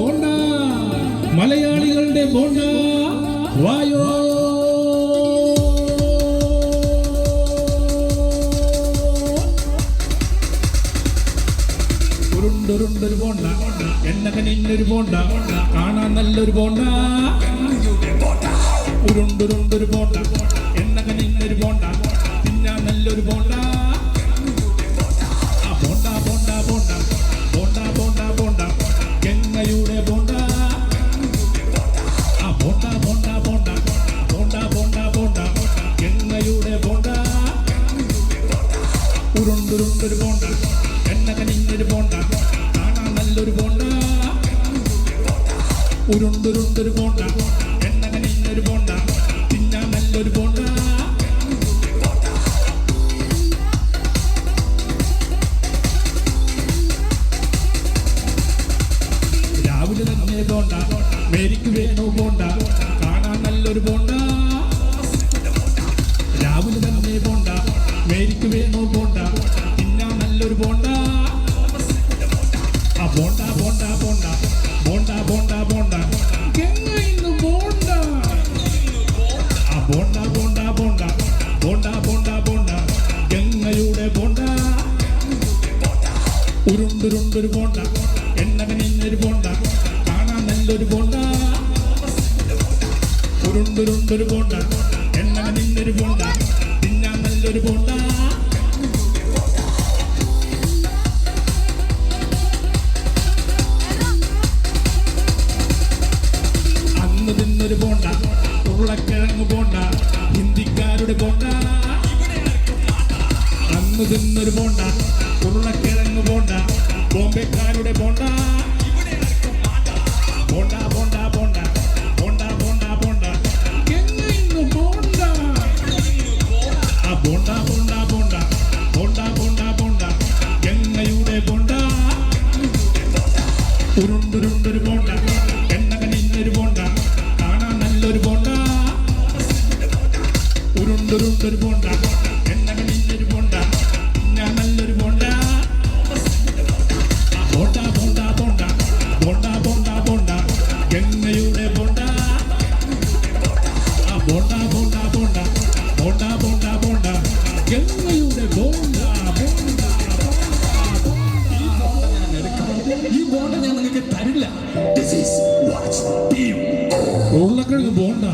ബോണ്ട. മലയാളികളുടെ ബോണ്ട. വായോ. ഉരുണ്ടുരുണ്ടൊരു ബോണ്ട. എന്നൊക്കെ നിന്നൊരു ബോണ്ട. കാണാൻ നല്ലൊരു ബോണ്ട. ഉരുണ്ടുരുണ്ടൊരു ബോണ്ട. ഉരുണ്ടുരുണ്ടൊരു ബോണ്ട. എന്നൊക്കെ നിന്നൊരു ബോണ്ട. കാണാൻ നല്ലൊരു ബോണ്ട. ഉരുണ്ടുരുണ്ടൊരു ബോണ്ട. എന്നൊക്കെ നിന്നൊരു ബോണ്ട. തിന്നാൻ നല്ലൊരു ബോണ്ട. രാവിലെ തന്നെ ബോണ്ട. മേരിക്ക് വേണോ ബോണ്ട. കാണാൻ നല്ലൊരു ബോണ്ട. ബോണ്ട. പോണ്ട നല്ലൊരു ബോണ്ട. ആ ആ ബോണ്ട ബോണ്ട ബോണ്ട. കാണാൻ നല്ലൊരു ബോണ്ട. തിന്നാൻ നല്ലൊരു ബോണ്ട. അന്ന് തിന്നൊരു ബോണ്ട ഉരുളക്കിഴങ്ങ് ബോണ്ട ഹിന്ദിക്കാരുടെ ബോണ്ട. അന്ന് തിന്നൊരു ബോണ്ട ഉരുളക്കിഴങ്ങ് ബോണ്ട ബോംബെക്കാരുടെ ബോണ്ട. ബോണ്ട ബോണ്ട ബോണ്ട ബോണ്ട ബോണ്ട ബോണ്ട. എങ്ങ ഇന്ന് ബോണ്ട? ആ ബോണ്ട ബോണ്ട ബോണ്ട ബോണ്ട ബോണ്ട ബോണ്ട. ഗംഗയുടെ ബോണ്ട? ഉരുണ്ടുരുണ്ടൊരു ബോണ്ട. ഉരുണ്ടുരുണ്ടൊരു ബോണ്ട എണ്ണക നിന്നൊരു ബോണ്ട ഞാൻ നല്ലൊരു ബോണ്ട ബോണ്ട ബോണ്ട ബോണ്ട ഗംഗയുടെ ബോണ്ട ആ ബോണ്ട ബോണ്ട ബോണ്ട ബോണ്ട ബോണ്ട ബോണ്ട ഗംഗയുടെ ബോണ്ട ബോണ്ട ഈ ബോണ്ട ഞാൻ നിങ്ങൾക്ക് തരില്ല. ഉരുളക്കിഴങ്ങ് ബോണ്ട